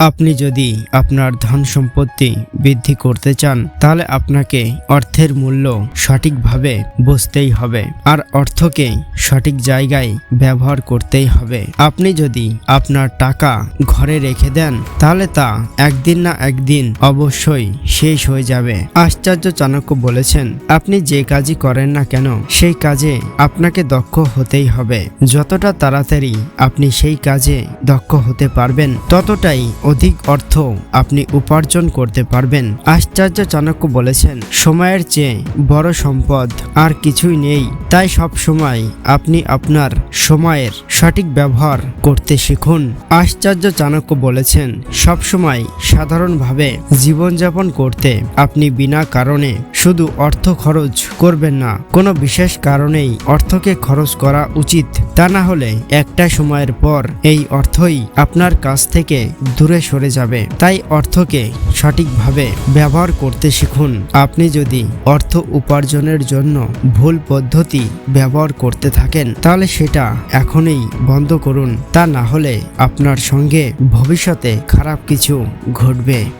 আপনি যদি আপনার ধন সম্পত্তি বৃদ্ধি করতে চান, তাহলে আপনাকে অর্থের মূল্য সঠিকভাবে বুঝতেই হবে আর অর্থকে সঠিক জায়গায় ব্যবহার করতেই হবে। আপনি যদি আপনার টাকা ঘরে রেখে দেন, তাহলে তা একদিন না একদিন অবশ্যই শেষ হয়ে যাবে। আশ্চর্য চাণক্য বলেছেন, আপনি যে কাজই করেন না কেন, সেই কাজে আপনাকে দক্ষ হতেই হবে। যতটা তাড়াতাড়ি আপনি সেই কাজে দক্ষ হতে পারবেন, ততটাই অধিক অর্থ আপনি উপার্জন করতে পারবেন। আশ্চর্য চাণক্য বলেছেন, সময়ের চেয়ে বড় সম্পদ আর কিছুই নেই। তাই সব সময় আপনি আপনার সময়ের সঠিক ব্যবহার করতে শিখুন। আশ্চর্য চাণক্য বলেছেন, সব সময় সাধারণভাবে জীবনযাপন করতে আপনি বিনা কারণে শুধু অর্থ খরচ করবেন না, কোনো বিশেষ কারণেই অর্থকে খরচ করা উচিত। তা না হলে একটা সময়ের পর এই অর্থই আপনার কাছ থেকে দূরে সরে যাবে। তাই অর্থকে সঠিকভাবে ব্যবহার করতে শিখুন। আপনি যদি অর্থ উপার্জনের জন্য ভুল পদ্ধতি ব্যবহার করতে থাকেন, তাহলে সেটা এখনই বন্ধ করুন। তা না হলে আপনার সঙ্গে ভবিষ্যতে খারাপ কিছু ঘটবে।